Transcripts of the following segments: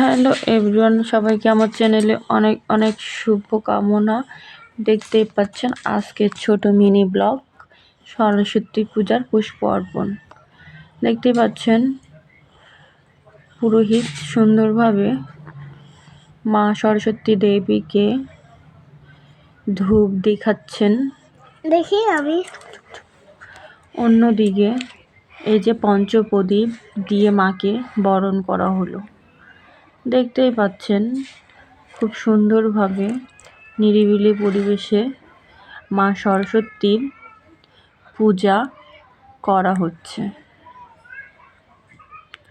Hello everyone সবাইকে আমার চ্যানেলে অনেক অনেক শুভ কামনা দেখতেই পাচ্ছেন আজকে ছোট মিনি ব্লগ সরস্বতী পূজার পুষ্প অর্পণ দেখতেই পাচ্ছেন পুরোহিত সুন্দরভাবে মা সরস্বতী দেবীকে ধূপ দেখাচ্ছেন। দেখি আমি। অন্যদিকে এই যে পঞ্চপ্রদীপ দিয়ে মাকে বরণ করা হলো। দেখতেই পাচ্ছেন খুব সুন্দরভাবে নিরিবিলি পরিবেশে মা সরস্বতীর পূজা করা হচ্ছে।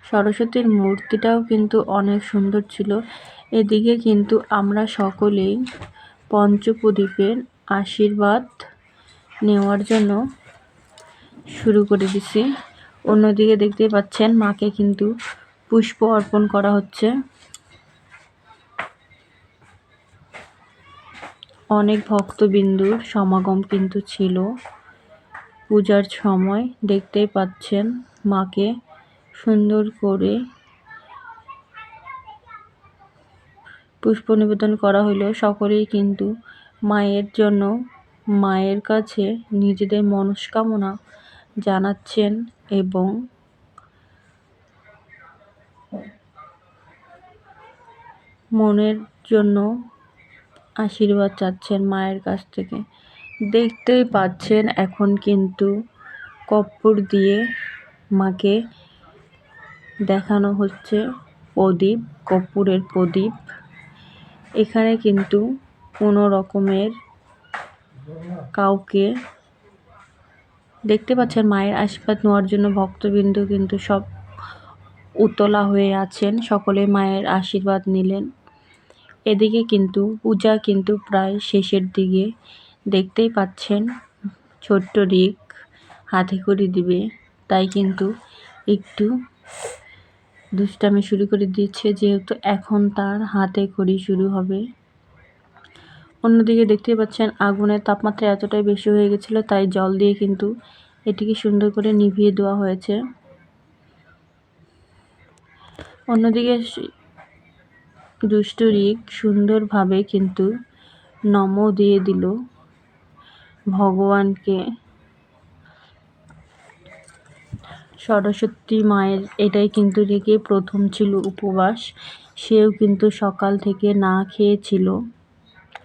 সরস্বতীর মূর্তিটাও কিন্তু অনেক সুন্দর ছিল। এদিকে কিন্তু আমরা সকলেই পঞ্চপ্রদীপের আশীর্বাদ নেওয়ার জন্য শুরু করে দিছি। অন্যদিকে দেখতেই পাচ্ছেন মাকে কিন্তু পুষ্প অর্পণ করা হচ্ছে। অনেক ভক্তবিন্দুর সমাগম কিন্তু ছিল। পূজার সময় দেখতেই পাচ্ছেন মাকে সুন্দর করে পুষ্প নিবেদন করা হলো সকলেই কিন্তু মায়ের জন্য মায়ের কাছে নিজেদের মনস্কামনা জানাচ্ছেন এবং মনের জন্য আশীর্বাদ চাচ্ছেন মায়ের কাছ থেকে। দেখতেই পাচ্ছেন এখন কিন্তু কর্পূর দিয়ে মাকে দেখানো হচ্ছে প্রদীপ কর্পূরের প্রদীপ। এখানে কিন্তু কোনো রকমের কাউকে দেখতে পাচ্ছেন, মায়ের আশীর্বাদ নেওয়ার জন্য ভক্তবৃন্দ কিন্তু সব উতলা হয়ে আছেন। সকলে মায়ের আশীর্বাদ নিলেন। এদিকে কিন্তু পূজা কিন্তু প্রায় শেষের দিকে দেখতেই পাচ্ছেন ছোট্ট রিক হাতে করে দিবে। তাই কিন্তু একটু দুষ্টামি শুরু করে দিচ্ছে, যেহেতু এখন তার হাতে খড়ি শুরু হবে। অন্যদিকে দেখতেই পাচ্ছেন আগুনের তাপমাত্রা এতটাই বেশি হয়ে গেছিল, তাই জল দিয়ে কিন্তু এটিকে সুন্দর করে নিভিয়ে দেওয়া হয়েছে। অন্যদিকে দুষ্টু রিক সুন্দরভাবে কিন্তু নম দিয়ে দিল ভগবানকে। সরস্বতী মায়ের এটাই কিন্তু রেখে প্রথম ছিল উপবাস। সেও কিন্তু সকাল থেকে না খেয়েছিল,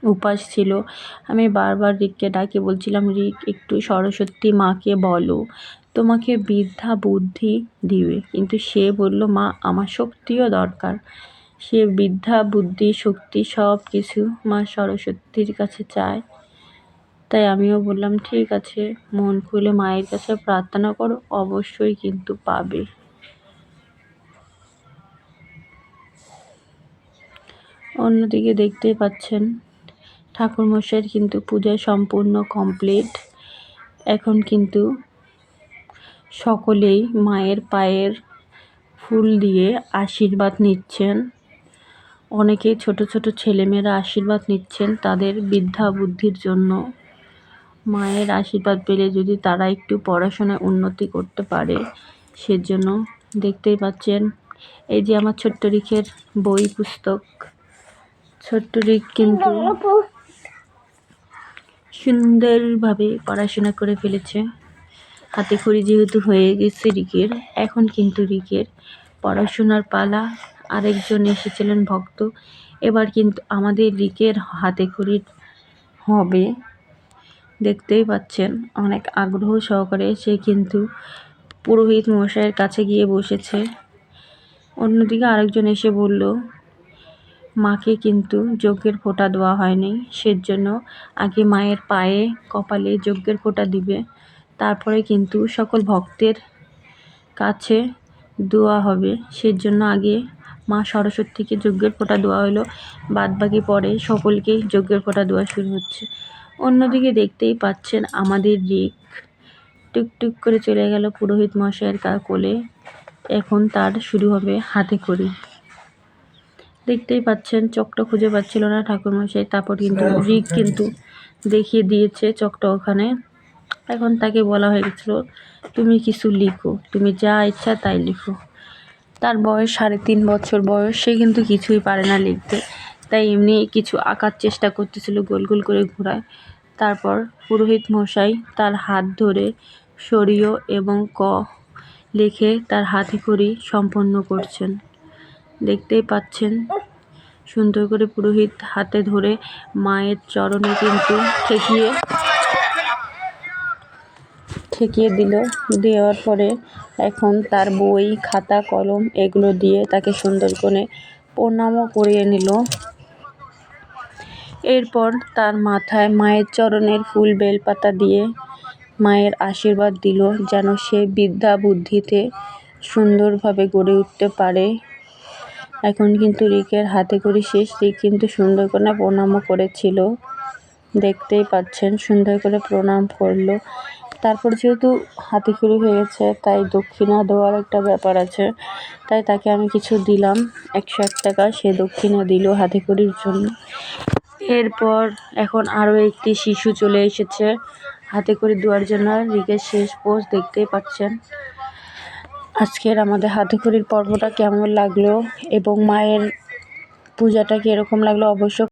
উপাস ছিল। আমি বারবার রিককে ডাকে, বলছিলাম, রিক, একটু সরস্বতী মাকে বলো, তোমাকে বিদ্যা বুদ্ধি দিবে। কিন্তু সে বলল, মা, আমার শক্তিও দরকার। সে বিদ্যা, বুদ্ধি, শক্তি সব কিছু মা সরস্বতীর কাছে চায়। তাই আমিও বললাম, ঠিক আছে, মন খুলে মায়ের কাছে প্রার্থনা করো, অবশ্যই কিন্তু পাবে। অন্যদিকে দেখতেই পাচ্ছেন, ঠাকুরমশাইয়ের কিন্তু পূজা সম্পূর্ণ কমপ্লিট। এখন কিন্তু সকলেই মায়ের পায়ের ফুল দিয়ে আশীর্বাদ নিচ্ছেন। অনেকেই ছোট ছোট ছেলেমেয়েরা আশীর্বাদ নিচ্ছেন তাদের বিদ্যা বুদ্ধির জন্য। মায়ের আশীর্বাদ পেলে যদি তারা একটু পড়াশোনায় উন্নতি করতে পারে, সেজন্য দেখতেই পাচ্ছেন। এই যে আমার ছোট্ট রিখের বই পুস্তক। ছোট্ট রিক কিন্তু সুন্দরভাবে পড়াশোনা করে ফেলেছে। হাতে খড়ি যেহেতু হয়ে গেছে রিকের এখন কিন্তু রিকের পড়াশোনার পালা আরেকজন এসেছিলেন ভক্ত। এবার কিন্তু আমাদের রিকের হাতে খড়ি হবে। দেখতেই পাচ্ছেন, অনেক আগ্রহ সহকারে সে কিন্তু পুরোহিত মশাইয়ের কাছে গিয়ে বসেছে। অন্যদিকে আরেকজন এসে বলল, মাকে কিন্তু যজ্ঞের ফোঁটা দেওয়া হয়নি, সেজন্য আগে মায়ের পায়ে কপালে যজ্ঞের ফোঁটা দিবে। তারপরে কিন্তু সকল ভক্তের কাছে দেওয়া হবে, সেজন্য আগে মা সরস্বতীকে যজ্ঞের ফোঁটা দেওয়া হলো বাদবাকি পরে সকলকেই যজ্ঞের ফোঁটা দেওয়া শুরু হচ্ছে। অন্যদিকে দেখতেই পাচ্ছেন আমাদের রিক টুকটুক করে চলে গেল পুরোহিত মশাইয়ের কা কোলে। এখন তার শুরু হবে হাতে খড়ি। দেখতেই পাচ্ছেন চকটা খুঁজে পাচ্ছিল না ঠাকুরমশাই তারপর কিন্তু রিক কিন্তু দেখিয়ে দিয়েছে চকটা ওখানে। এখন তাকে বলা হয়ে গেছিল তুমি কিছু লিখো তুমি যা ইচ্ছা তাই লিখো। তার বয়স সাড়ে তিন বছর বয়স, সে কিন্তু কিছুই পারে না লিখতে। তাই এমনি কিছু আঁকার চেষ্টা করতেছিল গোল গোল করে ঘোরায়। তারপর পুরোহিত মশাই তার হাত ধরে সরিয় এবং ক লিখে তার হাতে খড়ি সম্পন্ন করছেন। দেখতেই পাচ্ছেন, সুন্দর করে পুরোহিত হাতে ধরে মায়ের চরণে কিন্তু ঠেকিয়ে ঠেকিয়ে দিল। দেওয়ার পরে এখন তার বই, খাতা, কলম এগুলো দিয়ে তাকে সুন্দর করে প্রণামও করিয়ে নিল। এরপর তার মাথায় মায়ের চরণের ফুল বেলপাতা দিয়ে মায়ের আশীর্বাদ দিল, যেন সে বিদ্যা বুদ্ধিতে সুন্দরভাবে গড়ে উঠতে পারে। এখন কিন্তু রিকের হাতে করে শেষ। রিক কিন্তু সুন্দর করে প্রণামও করেছিল। দেখতেই পাচ্ছেন, সুন্দর করে প্রণাম করল। তারপর যেহেতু হাতে খড়ি হয়ে গেছে তাই দক্ষিণা দেওয়ার একটা ব্যাপার আছে। তাই তাকে আমি কিছু দিলাম, একশো এক টাকা। সে দক্ষিণা দিল হাতে খড়ির জন্য। এরপর এখন আরও একটি শিশু চলে এসেছে। হাতে করে দেওয়ার জন্য রিকের শেষ পোস্ট দেখতেই পাচ্ছেন। আজকের আমাদের হাতে খড়ির পর্বটা কেমন লাগল এবং মায়ের পূজাটা কীরকম লাগল অবশ্য